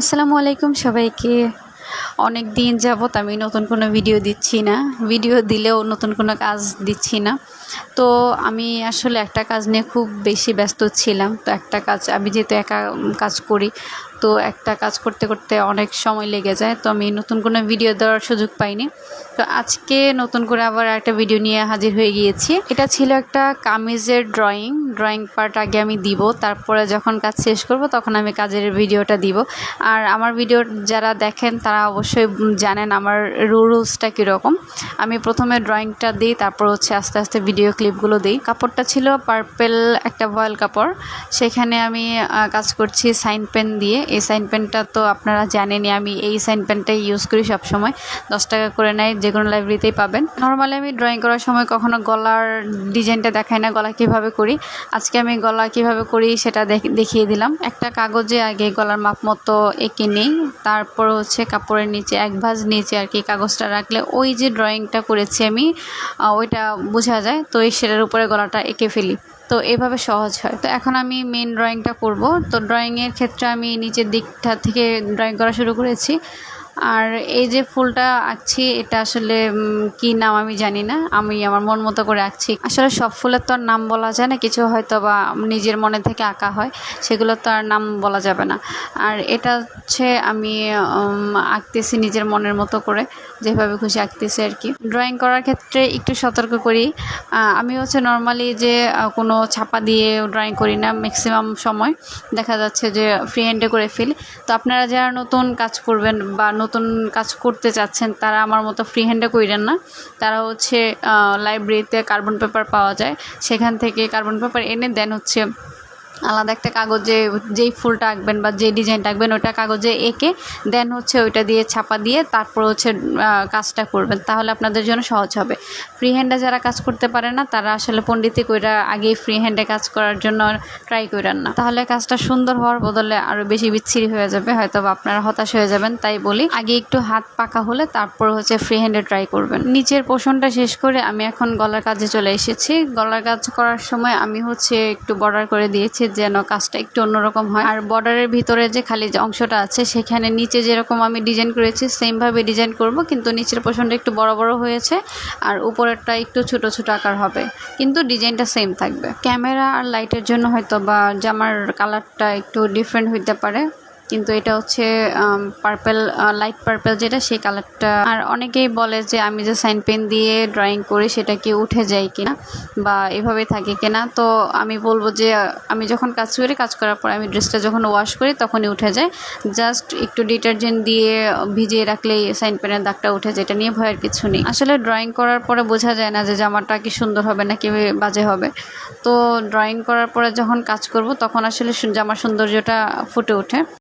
আসসালামু আলাইকুম সবাইকে। অনেক দিন যাবত আমি নতুন কোনো ভিডিও দিচ্ছি না। ভিডিও দিলেও নতুন কোনো কাজ দিচ্ছি না। তো আমি আসলে একটা কাজ নিয়ে খুব বেশি ব্যস্ত ছিলাম। তো একটা কাজ, আমি যেহেতু একা কাজ করি, তো একটা কাজ করতে করতে অনেক সময় লেগে যায়। তো আমি নতুন কোনো ভিডিও দেওয়ার সুযোগ পাইনি। তো আজকে নতুন করে আবার একটা ভিডিও নিয়ে হাজির হয়ে গিয়েছি। এটা ছিল একটা কামিজের ড্রয়িং ড্রয়িং পার্ট আগে আমি দিব, তারপরে যখন কাজ শেষ করব, তখন আমি কাজের ভিডিওটা দিব। আর আমার ভিডিও যারা দেখেন, তারা অবশ্যই জানেন আমার রুলসটা কীরকম। আমি প্রথমে ড্রয়িংটা দিই, তারপর হচ্ছে আস্তে আস্তে ভিডিও ক্লিপগুলো দিই। কাপড়টা ছিল পার্পেল, একটা ভয়েল কাপড়। সেখানে আমি কাজ করছি সাইন পেন দিয়ে। এই সাইন পেনটা তো আপনারা জানেনই, আমি এই সাইন পেনটাই ইউজ করি সবসময়। দশ টাকা করে নেয়, যে কোনো লাইব্রেরিতেই পাবেন। নর্মালি আমি ড্রয়িং করার সময় কখনো গলার ডিজাইনটা দেখাই না, গলা কীভাবে করি। আজকে আমি গলা কীভাবে করি সেটা দেখিয়ে দিলাম। একটা কাগজে আগে গলার মাপ মতো এঁকে নিই। তারপর হচ্ছে কাপড়ের নিচে, এক ভাঁজ নিচে আর কি কাগজটা রাখলে ওই যে ড্রয়িংটা করেছি আমি ওইটা বোঝা যায়। তো এই সেটার উপরে গলাটা এঁকে ফেলি। তো এভাবে সহজ হয়। তো এখন আমি মেন ড্রয়িংটা করব। তো ড্রয়িংয়ের ক্ষেত্রে আমি নিচের দিকটা থেকে ড্রয়িং করা শুরু করেছি। আর এই যে ফুলটা আঁকছি, এটা আসলে কি নাম আমি জানি না। আমি আমার মন মতো করে আঁকছি। আসলে সব ফুলের তো আর নাম বলা যায় না, কিছু হয়তো বা নিজের মনে থেকে আঁকা হয়, সেগুলো তো আর নাম বলা যাবে না। আর এটা হচ্ছে আমি আঁকতেছি নিজের মনের মতো করে, যেভাবে খুশি আঁকতেছি আর কি। ড্রয়িং করার ক্ষেত্রে একটু সতর্ক করি। আমি হচ্ছে নর্মালি যে কোনো ছাপা দিয়ে ড্রয়িং করি না ম্যাক্সিমাম সময়। দেখা যাচ্ছে যে ফ্রি হ্যান্ডে করে ফেলি। তো আপনারা যারা নতুন কাজ করবেন বা নতুন কাজ করতে চাচ্ছেন, তারা আমার মতো ফ্রি হ্যান্ডে কইরেন না। তারা হচ্ছে লাইব্রেরিতে কার্বন পেপার পাওয়া যায়। সেখান থেকে কার্বন পেপার এনে দেন হচ্ছে আলাদা একটা কাগজে যেই ফুলটা আঁকবেন বা যে ডিজাইনটা আঁকবেন ওইটা কাগজে এঁকে দেন হচ্ছে ওইটা দিয়ে ছাপা দিয়ে তারপর হচ্ছে কাজটা করবেন। তাহলে আপনাদের জন্য সহজ হবে। ফ্রি হ্যান্ডে যারা কাজ করতে পারে না, তারা আসলে পণ্ডিতি কইরা আগেই ফ্রি হ্যান্ডে কাজ করার জন্য ট্রাই করেন না। তাহলে কাজটা সুন্দর হওয়ার বদলে আরও বেশি বিচ্ছিরি হয়ে যাবে হয়তো আপনারা হতাশ হয়ে যাবেন, তাই বলি। আগে একটু হাত পাকা হলে তারপর হচ্ছে ফ্রি হ্যান্ডে ট্রাই করবেন। নিচের পোষণটা শেষ করে আমি এখন গলার কাজে চলে এসেছি। গলার কাজ করার সময় আমি হচ্ছে একটু বর্ডার করে দিয়েছি যেন কাজটা একটু অন্যরকম হয়। আর বর্ডারের ভিতরে যে খালি যে অংশটা আছে, সেখানে নিচে যেরকম আমি ডিজাইন করেছি সেমভাবে ডিজাইন করব, কিন্তু নিচের পোষণটা একটু বড় বড় হয়েছে আর উপরেরটা একটু ছোট ছোট আকার হবে। কিন্তু ডিজাইনটা সেম থাকবে। ক্যামেরা আর লাইটের জন্য হয়তো বা জামার কালারটা একটু ডিফারেন্ট হইতে পারে। কিন্তু এটা হচ্ছে পার্পেল লাইট পার্পেল যেটা, সেই কালারটা আর অনেকেই বলে যে, আমি যে সাইন পেন দিয়ে ড্রয়িং করি, সেটা কি উঠে যায় কিনা বা এভাবে থাকে কিনা? তো আমি বলব যে, আমি যখন কাজ করি, কাজ করার পর আমি ড্রেসটা যখন ওয়াশ করি, তখনই উঠে যায়। জাস্ট একটু ডিটারজেন্ট দিয়ে ভিজিয়ে রাখলেই সাইন পেনের দাগটা উঠে যায়, এটা নিয়ে ভয়ের কিছু নেই। আসলে ড্রয়িং করার পরে বোঝা যায় না যে, জামাটা কি সুন্দর হবে না কি বাজে হবে। তো ড্রয়িং করার পরে যখন কাজ করব, তখন আসলে জামার সৌন্দর্যটা ফুটে ওঠে।